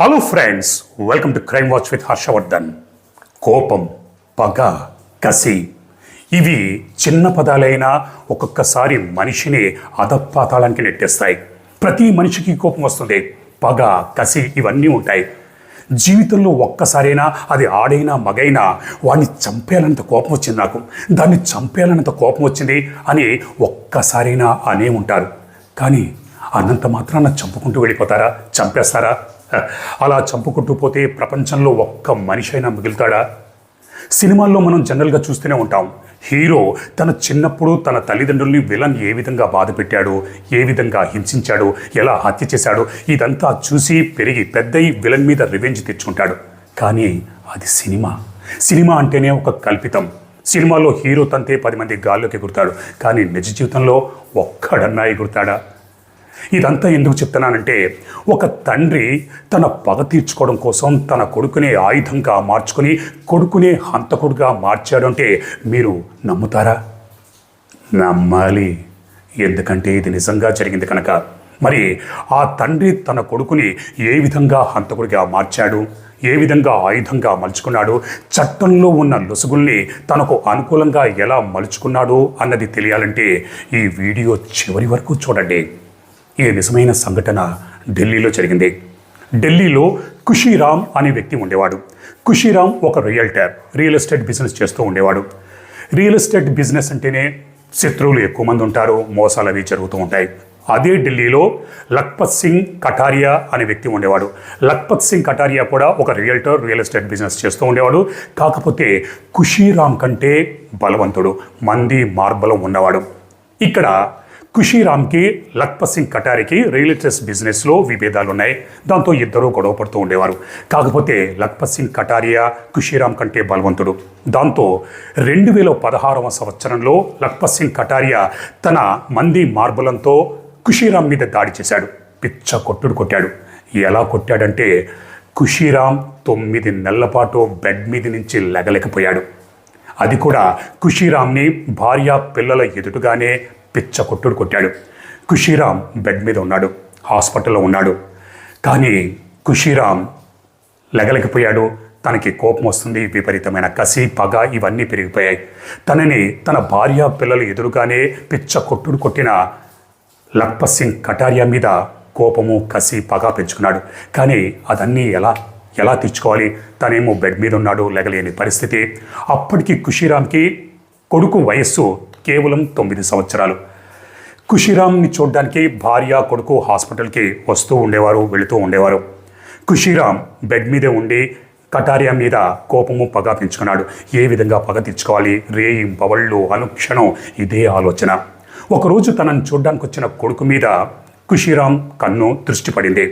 Hello friends welcome to Crime Watch with Harshavardhan కోపం పగ కసి. ఇవి చిన్న పదాలైనా ఒక్కొక్కసారి మనిషిని అధపాతాళానికి నెట్టేస్తాయి. ప్రతి మనిషికి కోపం వస్తుంది. పగ కసి ఇవన్నీ ఉంటాయి. జీవితంలో ఒక్కసారైనా అది ఆడైనా మగైనా వాడిని చంపేయాలంత కోపం వచ్చింది నాకు. దాన్ని చంపేయాలన్నంత కోపం వచ్చింది అని ఒక్కసారైనా అనే ఉంటారు కానీ అన్నంత మాత్రాన చంపుకుంటూ వెళ్ళిపోతారా? చంపేస్తారా? అలా చంపుకుంటూ పోతే ప్రపంచంలో ఒక్క మనిషి అయినా మిగులుతాడా? సినిమాల్లో మనం జనరల్గా చూస్తూనే ఉంటాం. హీరో తన చిన్నప్పుడు తన తల్లిదండ్రుల్ని విలన్ ఏ విధంగా బాధ పెట్టాడు ఏ విధంగా హింసించాడు ఎలా హత్య చేశాడు ఇదంతా చూసి పెరిగి పెద్దయి విలన్ మీద రివెంజ్ తెచ్చుకుంటాడు. కానీ అది సినిమా. సినిమా అంటేనే ఒక కల్పితం. సినిమాలో హీరో తంతే పది మంది గాల్లోకి ఎగురుతాడు. కానీ నిజ జీవితంలో ఒక్కడన్నా ఎగురుతాడా? ఇదంతా ఎందుకు చెప్తున్నానంటే ఒక తండ్రి తన పగ తీర్చుకోవడం కోసం తన కొడుకునే ఆయుధంగా మార్చుకొని కొడుకునే హంతకుడుగా మార్చాడు అంటే మీరు నమ్ముతారా? నమ్మాలి. ఎందుకంటే ఇది నిజంగా జరిగింది కనుక. మరి ఆ తండ్రి తన కొడుకుని ఏ విధంగా హంతకుడిగా మార్చాడు? ఏ విధంగా ఆయుధంగా మలుచుకున్నాడు? చట్టంలో ఉన్న లొసుగుల్ని తనకు అనుకూలంగా ఎలా మలుచుకున్నాడు అన్నది తెలియాలంటే ఈ వీడియో చివరి వరకు చూడండి. ఈ నిజమైన సంఘటన ఢిల్లీలో జరిగింది? ఢిల్లీలో ఖుషీరామ్ అనే వ్యక్తి ఉండేవాడు. ఖుషీరామ్ ఒక రియల్టర్ రియల్ ఎస్టేట్ బిజినెస్ చేస్తూ ఉండేవాడు. రియల్ ఎస్టేట్ బిజినెస్ అంటేనే శత్రువులు ఎక్కువ మంది ఉంటారు మోసాలు అవి జరుగుతూ ఉంటాయి. అదే ఢిల్లీలో లక్పత్ సింగ్ కటారియా అనే వ్యక్తి ఉండేవాడు. లక్పత్ సింగ్ కటారియా కూడా ఒక రియల్టర్ రియల్ ఎస్టేట్ బిజినెస్ చేస్తూ ఉండేవాడు. కాకపోతే ఖుషీరామ్ కంటే బలవంతుడు మంది మార్బలం ఉన్నవాడు. ఇక్కడ ఖుషీరామ్కి లక్పత్ సింగ్ కటారికి రియల్ ఎస్టేట్ బిజినెస్లో విభేదాలు ఉన్నాయి దాంతో ఇద్దరూ గొడవ పడుతూ ఉండేవారు. కాకపోతే లక్పత్ సింగ్ కటారియా ఖుషీరామ్ కంటే బలవంతుడు. దాంతో రెండు వేల పదహారవ సంవత్సరంలో లక్పత్ సింగ్ కటారియా తన మంది మార్బలంతో ఖుషీరామ్ మీద దాడి చేశాడు. పిచ్చ కొట్టుడు కొట్టాడు. ఎలా కొట్టాడంటే ఖుషీరామ్ తొమ్మిది నెలల పాటు బెడ్ మీద నుంచి లెగలేకపోయాడు. అది కూడా ఖుషీరామ్ని భార్య పిల్లల ఎదుటుగానే పిచ్చ కొట్టుడు కొట్టాడు. ఖుషీరామ్ బెడ్ మీద ఉన్నాడు. హాస్పిటల్లో ఉన్నాడు. కానీ ఖుషీరామ్ లెగలేకపోయాడు. తనకి కోపం వస్తుంది. విపరీతమైన కసి పగ ఇవన్నీ పెరిగిపోయాయి. తనని తన భార్య పిల్లలు ఎదురుగానే పిచ్చ కొట్టుడు కొట్టిన లక్పత్ సింగ్ కటారియా మీద కోపము కసి పగ పెంచుకున్నాడు. కానీ అదన్నీ ఎలా ఎలా తీర్చుకోవాలి? తనేమో బెడ్ మీద ఉన్నాడు లెగలేని పరిస్థితి. అప్పటికి ఖుషీరామ్కి కొడుకు వయస్సు కేవలం తొమ్మిది సంవత్సరాలు. ఖుషీరామ్ని చూడడానికి భార్య కొడుకు హాస్పిటల్కి వస్తూ ఉండేవారు వెళుతూ ఉండేవారు. ఖుషీరామ్ బెడ్ మీదే ఉండి కటారియా మీద కోపము పగ పెంచుకున్నాడు. ఏ విధంగా పగ తెచ్చుకోవాలి రేయి బవళ్ళు అనుక్షణం ఇదే ఆలోచన. ఒకరోజు తనను చూడ్డానికి వచ్చిన కొడుకు మీద ఖుషీరామ్ కన్ను దృష్టి పడింది.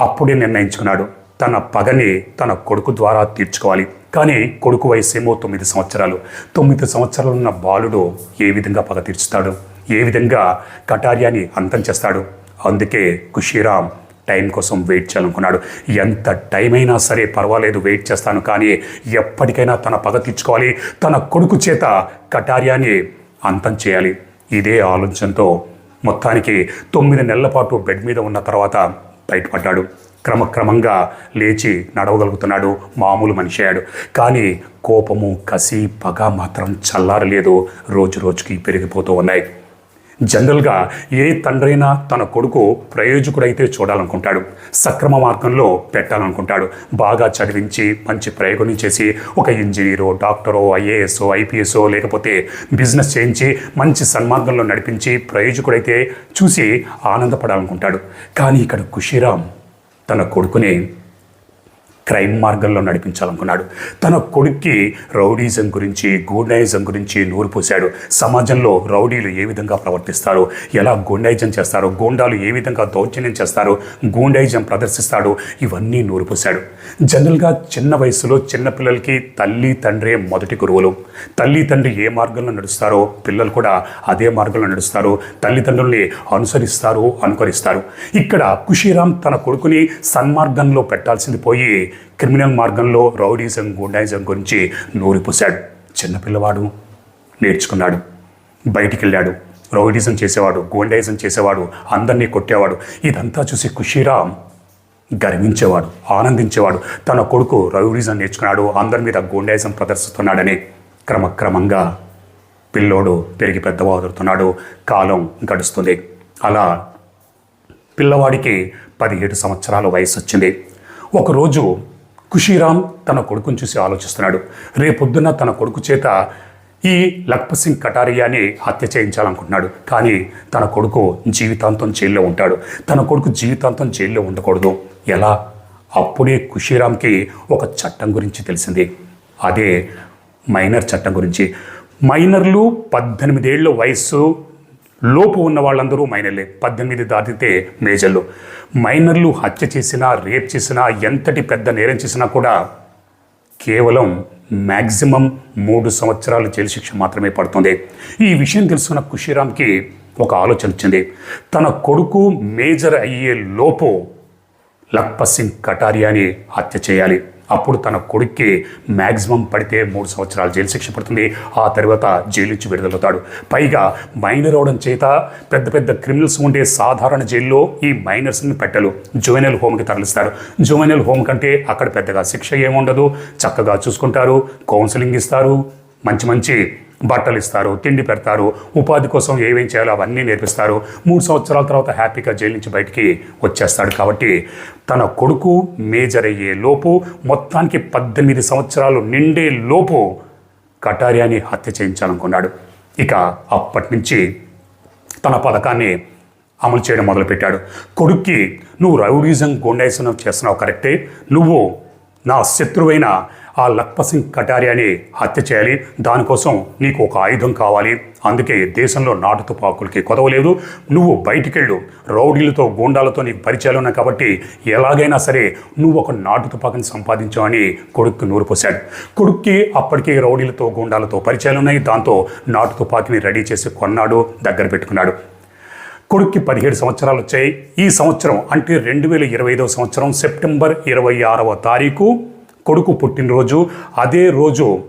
అప్పుడే నిర్ణయించుకున్నాడు. తన పగని తన కొడుకు ద్వారా తీర్చుకోవాలి. కానీ కొడుకు వయసు ఏమో తొమ్మిది సంవత్సరాలు. తొమ్మిది సంవత్సరాలు ఉన్న బాలుడు ఏ విధంగా పగ తీర్చుతాడు? ఏ విధంగా కటార్యాన్ని అంతం చేస్తాడు? అందుకే ఖుషీరామ్ టైం కోసం వెయిట్ చేయాలనుకున్నాడు. ఎంత టైం అయినా సరే పర్వాలేదు వెయిట్ చేస్తాను. కానీ ఎప్పటికైనా తన పగ తీర్చుకోవాలి. తన కొడుకు చేత కటార్యాన్ని అంతం చేయాలి. ఇదే ఆలోచనతో మొత్తానికి తొమ్మిది నెలల పాటు బెడ్ మీద ఉన్న తర్వాత బయటపడ్డాడు. క్రమక్రమంగా లేచి నడవగలుగుతున్నాడు మామూలు మనిషి అయ్యాడు. కానీ కోపము కసి పగ మాత్రం చల్లారలేదు. రోజు రోజుకి పెరిగిపోతూ ఉన్నాయి. జనరల్గా ఏ తండ్రైనా తన కొడుకు ప్రయోజకుడైతే చూడాలనుకుంటాడు. సక్రమ మార్గంలో పెట్టాలనుకుంటాడు. బాగా చదివించి మంచి ప్రయోగం చేసి ఒక ఇంజనీరో డాక్టరో ఐఏఎస్ ఐపీఎస్ఓ లేకపోతే బిజినెస్ చేయించి మంచి సన్మార్గంలో నడిపించి ప్రయోజకుడైతే చూసి ఆనందపడాలనుకుంటాడు. కానీ ఇక్కడ ఖుషీరామ్ తన కొడుకుని క్రైమ్ మార్గంలో నడిపించాలనుకున్నాడు. తన కొడుక్కి రౌడీజం గురించి గూండాయిజం గురించి నూరు పోశాడు. సమాజంలో రౌడీలు ఏ విధంగా ప్రవర్తిస్తారు? ఎలా గూండాయిజం చేస్తారు? గూండాలు ఏ విధంగా దౌర్జన్యం చేస్తారు? గూండాయిజం ప్రదర్శిస్తాడు. ఇవన్నీ నూరు పోశాడు. జనరల్గా చిన్న వయసులో చిన్నపిల్లలకి తల్లి తండ్రే మొదటి గురువులు. తల్లి తండ్రి ఏ మార్గంలో నడుస్తారో పిల్లలు కూడా అదే మార్గంలో నడుస్తారు. తల్లిదండ్రుల్ని అనుసరిస్తారు అనుకరిస్తారు. ఇక్కడ కుషీరామ్ తన కొడుకుని సన్మార్గంలో పెట్టాల్సింది పోయి క్రిమినల్ మార్గంలో రౌడీజం గుండాయిజం గురించి నూరిపోశాడు. చిన్నపిల్లవాడు నేర్చుకున్నాడు. బయటికి వెళ్ళాడు రౌడీజం చేసేవాడు గోండాయిజం చేసేవాడు అందరినీ కొట్టేవాడు. ఇదంతా చూసి ఖుషీరామ్ గర్వించేవాడు ఆనందించేవాడు. తన కొడుకు రౌడీజం నేర్చుకున్నాడు అందరి మీద గోండాయిజం ప్రదర్శిస్తున్నాడని క్రమక్రమంగా పిల్లోడు పెరిగి పెద్దవాదుతున్నాడు. కాలం గడుస్తుంది. అలా పిల్లవాడికి పదిహేడు సంవత్సరాల వయసు వచ్చింది ఒకరోజు ఖుషీరామ్ తన కొడుకుని చూసి ఆలోచిస్తున్నాడు. రేపొద్దున తన కొడుకు చేత ఈ లక్పత్ సింగ్ కటారియాని హత్య చేయించాలనుకుంటున్నాడు. కానీ తన కొడుకు జీవితాంతం జైల్లో ఉంటాడు. తన కొడుకు జీవితాంతం జైల్లో ఉండకూడదు. ఎలా? అప్పుడే ఖుషీరామ్కి ఒక చట్టం గురించి తెలిసింది. అదే మైనర్ చట్టం గురించి. మైనర్లు పద్దెనిమిదేళ్ళ వయస్సు లోపు ఉన్న వాళ్ళందరూ మైనర్లే. పద్దెనిమిది దాటితే మేజర్లు. మైనర్లు హత్య చేసినా రేప్ చేసినా ఎంతటి పెద్ద నేరం చేసినా కూడా కేవలం మ్యాక్సిమం మూడు సంవత్సరాలు జైలు శిక్ష మాత్రమే పడుతుంది. ఈ విషయం తెలుసుకున్న ఖుషీరామ్కి ఒక ఆలోచన వచ్చింది. తన కొడుకు మేజర్ అయ్యే లోపు లక్పత్ సింగ్ కటారియాని హత్య చేయాలి. అప్పుడు తన కొడుక్కి మ్యాక్సిమం పడితే మూడు సంవత్సరాలు జైలు శిక్ష పడుతుంది. ఆ తర్వాత జైలు నుంచి విడుదలవుతాడు. పైగా మైనర్ అవడం చేత పెద్ద పెద్ద క్రిమినల్స్ ఉండే సాధారణ జైల్లో ఈ మైనర్స్ని పెట్టలు. జువెనల్ హోమ్కి తరలిస్తారు. జువెనల్ హోమ్ కంటే అక్కడ పెద్దగా శిక్ష ఏముండదు. చక్కగా చూసుకుంటారు. కౌన్సిలింగ్ ఇస్తారు. మంచి మంచి బట్టలు ఇస్తారు తిండి పెడతారు ఉపాధి కోసం ఏమేం చేయాలో అవన్నీ నేర్పిస్తారు. మూడు సంవత్సరాల తర్వాత హ్యాపీగా జైలు నుంచి బయటికి వచ్చేస్తాడు కాబట్టి తన కొడుకు మేజర్ అయ్యే లోపు మొత్తానికి పద్దెనిమిది సంవత్సరాలు నిండే లోపు కటారియాని హత్య చేయించాలనుకున్నాడు. ఇక అప్పటి నుంచి తన పథకాన్ని అమలు చేయడం మొదలుపెట్టాడు. కొడుక్కి నువ్వు రౌడీజం గుండైసనం చేస్తున్నావు కరెక్టే. నువ్వు నా శత్రువైన ఆ లక్పసింగ్ కటారియాని హత్య చేయాలి. దానికోసం నీకు ఒక ఆయుధం కావాలి. అందుకే దేశంలో నాటు తుపాకులకి కొదవలేదు నువ్వు బయటికెళ్ళు. రౌడీలతో గూండాలతో నీకు పరిచయాలు ఉన్నాయి కాబట్టి ఎలాగైనా సరే నువ్వు ఒక నాటు తుపాకుని సంపాదించావని కొడుక్కి నూరు పోశాడు కొడుక్కి అప్పటికే రౌడీలతో గూండాలతో పరిచయాలు ఉన్నాయి. దాంతో నాటు తుపాకిని రెడీ చేసి కొన్నాడు దగ్గర పెట్టుకున్నాడు. కొడుక్కి పదిహేడు సంవత్సరాలు వచ్చాయి. ఈ సంవత్సరం అంటే రెండు వేల ఇరవై ఐదవ సంవత్సరం సెప్టెంబర్ ఇరవై ఆరవ తారీఖు కొడుకు పుట్టినరోజు అదే రోజు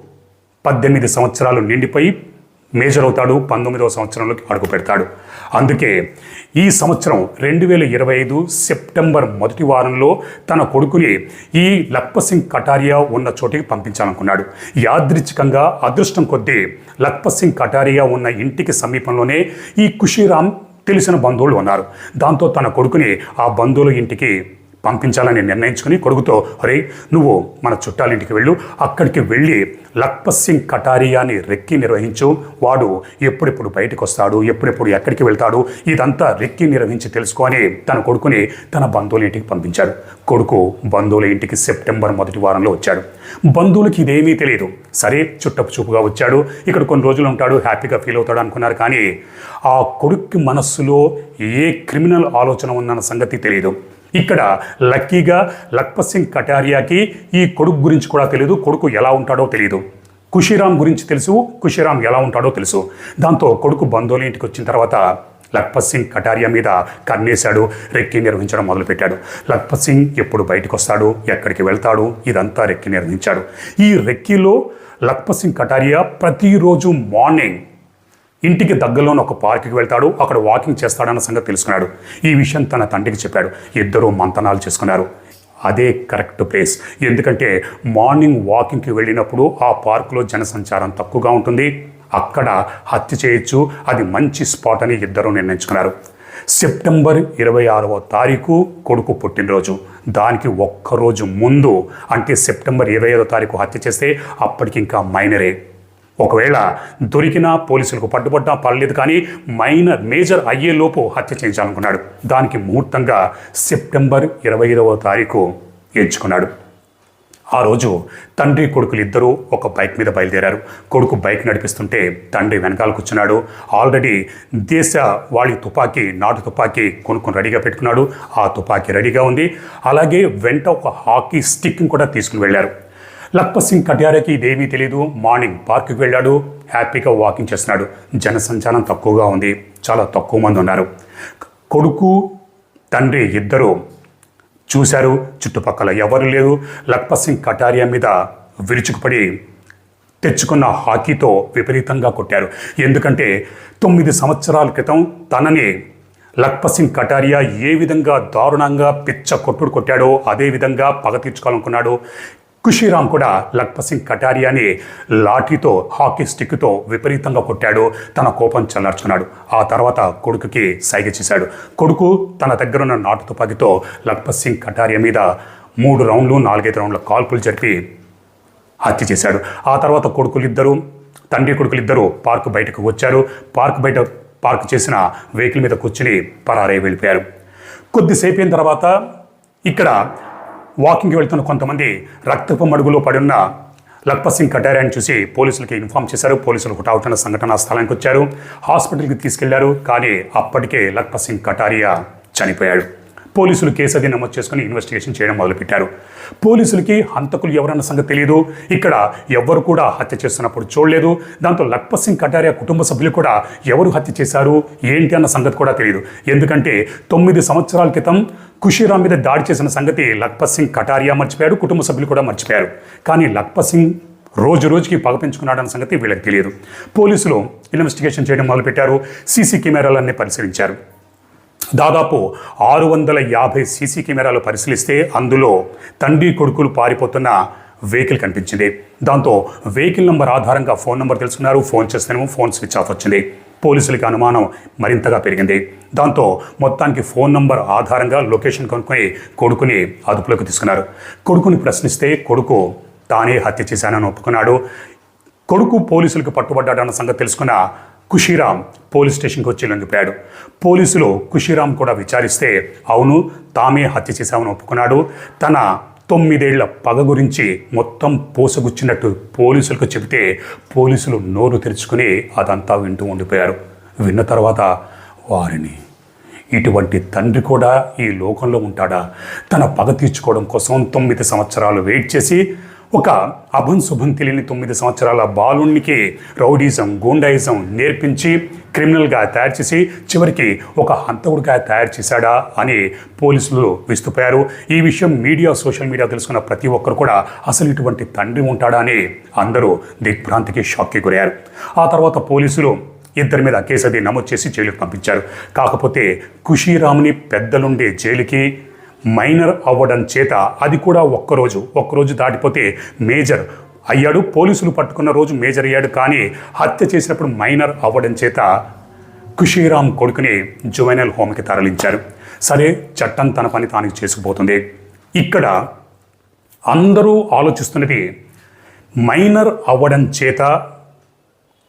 పద్దెనిమిది సంవత్సరాలు నిండిపోయి మేజర్ అవుతాడు పంతొమ్మిదవ సంవత్సరంలోకి అడుగు పెడతాడు. అందుకే ఈ సంవత్సరం రెండు వేల ఇరవై ఐదు సెప్టెంబర్ మొదటి వారంలో తన కొడుకుని ఈ లక్పసింగ్ కటారియా ఉన్న చోటికి పంపించాలనుకున్నాడు. యాదృచ్ఛికంగా అదృష్టం కొద్దీ లక్పసింగ్ కటారియా ఉన్న ఇంటికి సమీపంలోనే ఈ ఖుషీరామ్ తెలిసిన బంధువులు ఉన్నారు. దాంతో తన కొడుకుని ఆ బంధువుల ఇంటికి పంపించాలని నిర్ణయించుకుని కొడుకుతో అరే నువ్వు మన చుట్టాలింటికి వెళ్ళు. అక్కడికి వెళ్ళి లక్పత్ సింగ్ కటారియాని రెక్కి నిర్వహించు. వాడు ఎప్పుడెప్పుడు బయటకు వస్తాడు ఎప్పుడెప్పుడు ఎక్కడికి వెళ్తాడు? ఇదంతా రెక్కి నిర్వహించి తెలుసుకొని తన కొడుకుని తన బంధువుల ఇంటికి పంపించాడు. కొడుకు బంధువుల ఇంటికి సెప్టెంబర్ మొదటి వారంలో వచ్చాడు. బంధువులకి ఇదేమీ తెలియదు సరే చుట్టపు చూపుగా వచ్చాడు. ఇక్కడ కొన్ని రోజులు ఉంటాడు. హ్యాపీగా ఫీల్ అవుతాడు అనుకున్నారు కానీ ఆ కొడుక్కి మనస్సులో ఏ క్రిమినల్ ఆలోచన ఉందన్న సంగతి తెలియదు ఇక్కడ లక్కీగా లక్పత్ సింగ్ కటారియాకి ఈ కొడుకు గురించి కూడా తెలియదు కొడుకు ఎలా ఉంటాడో తెలియదు ఖుషీరామ్ గురించి తెలుసు. ఖుషీరామ్ ఎలా ఉంటాడో తెలుసు. దాంతో కొడుకు బంధువుల ఇంటికి వచ్చిన తర్వాత లక్పత్ సింగ్ కటారియా మీద కన్నేశాడు. రెక్కి నిర్వహించడం మొదలుపెట్టాడు. లక్పత్ సింగ్ ఎప్పుడు బయటకు వస్తాడు ఎక్కడికి వెళ్తాడు? ఇదంతా రెక్కి నిర్వహించాడు. ఈ రెక్కిలో లక్పత్ సింగ్ కటారియా ప్రతిరోజు మార్నింగ్ ఇంటికి దగ్గరలోని ఒక పార్క్కి వెళ్తాడు అక్కడ వాకింగ్ చేస్తాడన్న సంగతి తెలుసుకున్నాడు. ఈ విషయం తన తండ్రికి చెప్పాడు. ఇద్దరూ మంతనాలు చేసుకున్నారు. అదే కరెక్ట్ ప్లేస్. ఎందుకంటే మార్నింగ్ వాకింగ్కి వెళ్ళినప్పుడు ఆ పార్కులో జనసంచారం తక్కువగా ఉంటుంది. అక్కడ హత్య చేయొచ్చు. అది మంచి స్పాట్ అని ఇద్దరూ నిర్ణయించుకున్నారు. సెప్టెంబర్ ఇరవై ఆరవ తారీఖు కొడుకు పుట్టినరోజు. దానికి ఒక్కరోజు ముందు అంటే సెప్టెంబర్ ఇరవై ఐదో తారీఖు హత్య చేస్తే అప్పటికి ఇంకా మైనరే. ఒకవేళ దొరికినా పోలీసులకు పట్టుబడ్డా పర్లేదు కానీ మైనర్ మేజర్ అయ్యేలోపు హత్య చేయించాలనుకున్నాడు. దానికి ముహూర్తంగా సెప్టెంబర్ ఇరవై ఐదవ తారీఖు ఎంచుకున్నాడు. ఆ రోజు తండ్రి కొడుకులు ఇద్దరూ ఒక బైక్ మీద బయలుదేరారు. కొడుకు బైక్ నడిపిస్తుంటే తండ్రి వెనకాల కూర్చున్నాడు. ఆల్రెడీ దేశ వాడి తుపాకీ నాటు తుపాకీ కొనుక్కొని రెడీగా పెట్టుకున్నాడు. ఆ తుపాకీ రెడీగా ఉంది. అలాగే వెంట ఒక హాకీ స్టిక్ని కూడా తీసుకుని వెళ్ళారు. లక్పత్ సింగ్ కట్యారాకి ఇదేమీ తెలియదు మార్నింగ్ పార్క్కి వెళ్ళాడు. హ్యాపీగా వాకింగ్ చేస్తున్నాడు. జనసంచారం తక్కువగా ఉంది. చాలా తక్కువ మంది ఉన్నారు. కొడుకు తండ్రి ఇద్దరు చూశారు. చుట్టుపక్కల ఎవరు లేరు. లక్పత్ సింగ్ కటారియా మీద విరుచుకుపడి తెచ్చుకున్న హాకీతో విపరీతంగా కొట్టారు. ఎందుకంటే తొమ్మిది సంవత్సరాల క్రితం తనని లక్పత్ సింగ్ కటారియా ఏ విధంగా దారుణంగా పిచ్చ కొట్టుడు కొట్టాడో అదే విధంగా పగ తీర్చుకోవాలనుకున్నాడు. ఖుషీరామ్ కూడా లక్పత్ సింగ్ కటారియాని లాఠీతో హాకీ స్టిక్తో విపరీతంగా కొట్టాడు. తన కోపం చల్లార్చుకున్నాడు. ఆ తర్వాత కొడుకుకి సైగ చేశాడు. కొడుకు తన దగ్గర ఉన్న నాటు తుపాకీతో లక్పత్ సింగ్ కటారియా మీద మూడు రౌండ్లు నాలుగైదు రౌండ్ల కాల్పులు జరిపి హత్య చేశాడు. ఆ తర్వాత కొడుకులిద్దరూ తండ్రి కొడుకులిద్దరూ పార్క్ బయటకు వచ్చారు. పార్క్ బయట పార్క్ చేసిన వెహికల్ మీద కూర్చుని పరారై వెళ్ళిపోయారు. కొద్దిసేపు అయిన తర్వాత ఇక్కడ వాకింగ్కి వెళ్తున్న కొంతమంది రక్తపు మడుగులో పడున్న లక్పత్ సింగ్ కటారియాని చూసి పోలీసులకి ఇన్ఫామ్ చేశారు. పోలీసులు హుటాహుటిన సంఘటన స్థలానికి వచ్చారు. హాస్పిటల్కి తీసుకెళ్ళారు కానీ అప్పటికే లక్పత్ సింగ్ కటారియా చనిపోయాడు. పోలీసులు కేసు అది నమోదు చేసుకుని ఇన్వెస్టిగేషన్ చేయడం మొదలుపెట్టారు. పోలీసులకి హంతకులు ఎవరన్న సంగతి తెలియదు. ఇక్కడ ఎవరు కూడా హత్య చేస్తున్నప్పుడు చూడలేదు. దాంతో లక్పత్ సింగ్ కటారియా కుటుంబ సభ్యులు కూడా ఎవరు హత్య చేశారు? ఏంటి అన్న సంగతి కూడా తెలియదు. ఎందుకంటే తొమ్మిది సంవత్సరాల క్రితం ఖుషీరామ్ మీద దాడి చేసిన సంగతి లక్పత్ సింగ్ కటారియా మర్చిపోయారు కుటుంబ సభ్యులు కూడా మర్చిపోయారు. కానీ లక్పత్ సింగ్ రోజు రోజుకి పగ పెంచుకున్నాడన్న సంగతి వీళ్ళకి తెలియదు. పోలీసులు ఇన్వెస్టిగేషన్ చేయడం మొదలుపెట్టారు సీసీ కెమెరాలన్నీ పరిశీలించారు. దాదాపు ఆరు వందల యాభై సీసీ కెమెరాలు పరిశీలిస్తే అందులో తండ్రి కొడుకులు పారిపోతున్న వెహికల్ కనిపించింది. దాంతో వెహికల్ నెంబర్ ఆధారంగా ఫోన్ నెంబర్ తెలుసుకున్నారు ఫోన్ చేస్తేనేమో ఫోన్ స్విచ్ ఆఫ్ వచ్చింది. పోలీసులకి అనుమానం మరింతగా పెరిగింది. దాంతో మొత్తానికి ఫోన్ నంబర్ ఆధారంగా లొకేషన్ కనుక్కొని కొడుకుని అదుపులోకి తీసుకున్నారు. కొడుకుని ప్రశ్నిస్తే కొడుకు తానే హత్య చేశానని ఒప్పుకున్నాడు. కొడుకు పోలీసులకు పట్టుబడ్డాడన్న సంగతి తెలుసుకున్న ఖుషీరామ్ పోలీస్ స్టేషన్కి వచ్చి లొంగిపోయాడు. పోలీసులు ఖుషీరామ్ కూడా విచారిస్తే అవును తామే హత్య చేశామని ఒప్పుకున్నాడు. తన తొమ్మిదేళ్ళ పగ గురించి మొత్తం పోసగుచ్చినట్టు పోలీసులకు చెబితే పోలీసులు నోరు తెరుచుకుని అదంతా వింటూ ఉండిపోయారు. విన్న తర్వాత వారిని ఇటువంటి తండ్రి కూడా ఈ లోకంలో ఉంటాడా? తన పగ తీర్చుకోవడం కోసం తొమ్మిది సంవత్సరాలు వెయిట్ చేసి ఒక అభం శుభం తెలియని తొమ్మిది సంవత్సరాల బాలుణ్ణికి రౌడీజం గూండాయిజం నేర్పించి క్రిమినల్గా తయారు చేసి చివరికి ఒక హంతకుడిగా తయారు చేశాడా అని పోలీసులు విస్తుపోయారు. ఈ విషయం మీడియా సోషల్ మీడియా తెలుసుకున్న ప్రతి ఒక్కరు కూడా అసలు ఇటువంటి తండ్రి ఉంటాడా అని అందరూ దిగ్భ్రాంతికి షాక్కి గురయ్యారు. ఆ తర్వాత పోలీసులు ఇద్దరి మీద కేసు అది నమోదు చేసి జైలుకి పంపించారు. కాకపోతే ఖుషీరామ్ని పెద్దలుండే జైలుకి మైనర్ అవ్వడం చేత అది కూడా ఒక్కరోజు ఒక్కరోజు దాటిపోతే మేజర్. అయ్యాడు పోలీసులు పట్టుకున్న రోజు మేజర్ అయ్యాడు కానీ హత్య చేసినప్పుడు మైనర్ అవ్వడం చేత ఖుషీరామ్ కొడుకుని జువెనల్ హోమ్కి తరలించారు. సరే చట్టం తన పని తానికి చేసుకుపోతుంది. ఇక్కడ అందరూ ఆలోచిస్తున్నది మైనర్ అవ్వడం చేత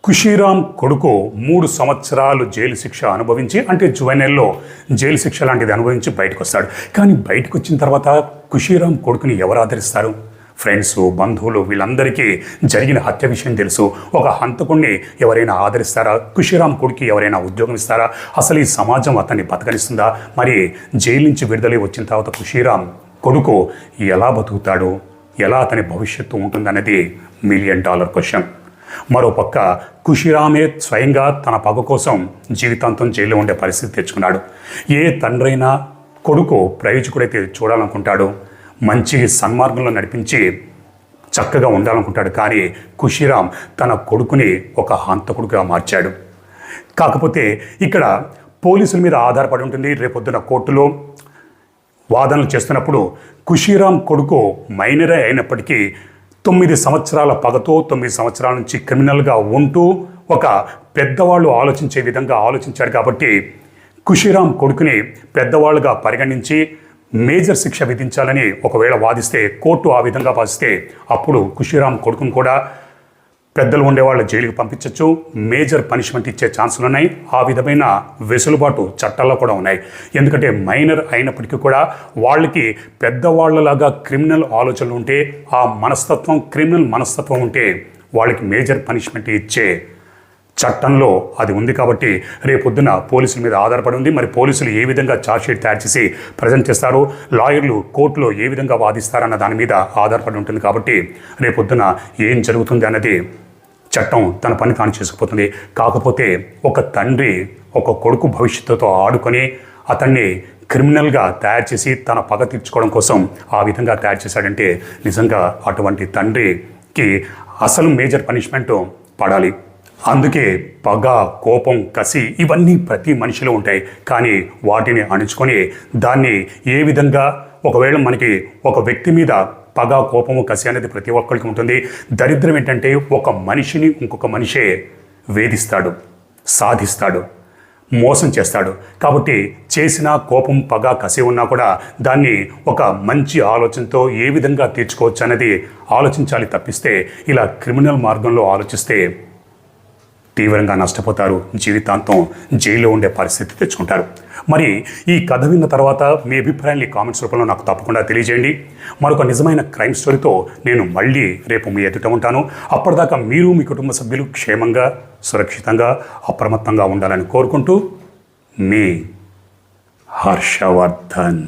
కుషీరామ్ కొడుకు మూడు సంవత్సరాలు జైలు శిక్ష అనుభవించి అంటే జువెనెల్లో జైలు శిక్ష లాంటిది అనుభవించి బయటకు వస్తాడు కానీ బయటకు వచ్చిన తర్వాత కుషీరామ్ కొడుకుని ఎవరు ఆదరిస్తారు? ఫ్రెండ్స్ బంధువులు వీళ్ళందరికీ జరిగిన హత్య విషయం తెలుసు. ఒక హంతకుణ్ణి ఎవరైనా ఆదరిస్తారా? కుషీరామ్ కొడుకు ఎవరైనా ఉద్యోగం ఇస్తారా? అసలు ఈ సమాజం అతన్ని బతకనిస్తుందా? మరి జైలు నుంచి విడుదలై వచ్చిన తర్వాత కుషీరామ్ కొడుకు ఎలా బతుకుతాడు? ఎలా అతని భవిష్యత్తు ఉంటుందనేది మిలియన్ డాలర్ క్వశ్చన్ మరోపక్క ఖుషిరామే స్వయంగా తన పగ కోసం జీవితాంతం జైల్లో ఉండే పరిస్థితి తెచ్చుకున్నాడు. ఏ తండ్రైనా కొడుకు ప్రయోజకుడైతే చూడాలనుకుంటాడు. మంచి సన్మార్గంలో నడిపించి చక్కగా ఉండాలనుకుంటాడు. కానీ ఖుషిరామ్ తన కొడుకుని ఒక హంతకుడుగా మార్చాడు. కాకపోతే ఇక్కడ పోలీసుల మీద ఆధారపడి ఉంటుంది. రేపొద్దున కోర్టులో వాదనలు చేస్తున్నప్పుడు ఖుషీరామ్ కొడుకు మైనరే అయినప్పటికీ తొమ్మిది సంవత్సరాల పగతో తొమ్మిది సంవత్సరాల నుంచి క్రిమినల్గా ఉంటూ ఒక పెద్దవాళ్ళు ఆలోచించే విధంగా ఆలోచించాడు కాబట్టి ఖుషీరామ్ కొడుకుని పెద్దవాళ్ళుగా పరిగణించి మేజర్ శిక్ష విధించాలని ఒకవేళ వాదిస్తే కోర్టు ఆ విధంగా వాదిస్తే అప్పుడు ఖుషీరామ్ కొడుకును కూడా పెద్దలు ఉండేవాళ్ళు జైలుకి పంపించవచ్చు మేజర్ పనిష్మెంట్ ఇచ్చే ఛాన్సులు ఉన్నాయి. ఆ విధమైన వెసులుబాటు చట్టాల్లో కూడా ఉన్నాయి. ఎందుకంటే మైనర్ అయినప్పటికీ కూడా వాళ్ళకి పెద్దవాళ్ళలాగా క్రిమినల్ ఆలోచనలు ఉంటే ఆ మనస్తత్వం క్రిమినల్ మనస్తత్వం ఉంటే వాళ్ళకి మేజర్ పనిష్మెంట్ ఇచ్చే చట్టంలో అది ఉంది కాబట్టి రేపొద్దున పోలీసుల మీద ఆధారపడి ఉంది. మరి పోలీసులు ఏ విధంగా ఛార్జ్షీట్ తయారు చేసి ప్రజెంట్ చేస్తారు లాయర్లు కోర్టులో ఏ విధంగా వాదిస్తారన్న దాని మీద ఆధారపడి ఉంటుంది కాబట్టి రేపొద్దున ఏం జరుగుతుంది అన్నది చట్టం తన పని తాను చేసుకుపోతుంది. కాకపోతే ఒక తండ్రి ఒక కొడుకు భవిష్యత్తుతో ఆడుకొని అతన్ని క్రిమినల్గా తయారు చేసి తన పగ తీర్చుకోవడం కోసం ఆ విధంగా తయారు చేశాడంటే నిజంగా అటువంటి తండ్రికి అసలు మేజర్ పనిష్మెంట్ పడాలి. అందుకే పగ కోపం కసి ఇవన్నీ ప్రతి మనిషిలో ఉంటాయి. కానీ వాటిని అణుచుకొని దాన్ని ఏ విధంగా ఒకవేళ మనకి ఒక వ్యక్తి మీద పగ కోపము కసి అనేది ప్రతి ఒక్కరికి ఉంటుంది. దరిద్రం ఏంటంటే ఒక మనిషిని ఇంకొక మనిషే వేధిస్తాడు సాధిస్తాడు మోసం చేస్తాడు. కాబట్టి చేసిన కోపం పగ కసి ఉన్నా కూడా దాన్ని ఒక మంచి ఆలోచనతో ఏ విధంగా తీర్చుకోవచ్చు అనేది ఆలోచించాలి తప్పిస్తే ఇలా క్రిమినల్ మార్గంలో ఆలోచిస్తే తీవ్రంగా నష్టపోతారు. జీవితాంతం జైల్లో ఉండే పరిస్థితి తెచ్చుకుంటారు. మరి ఈ కథ విన్న తర్వాత మీ అభిప్రాయాన్ని కామెంట్స్ రూపంలో నాకు తప్పకుండా తెలియజేయండి. మరొక నిజమైన క్రైమ్ స్టోరీతో నేను మళ్ళీ రేపు మీ ఎదుట ఉంటాను. అప్పటిదాకా మీరు మీ కుటుంబ సభ్యులు క్షేమంగా సురక్షితంగా అప్రమత్తంగా ఉండాలని కోరుకుంటూ మీ హర్షవర్ధన్.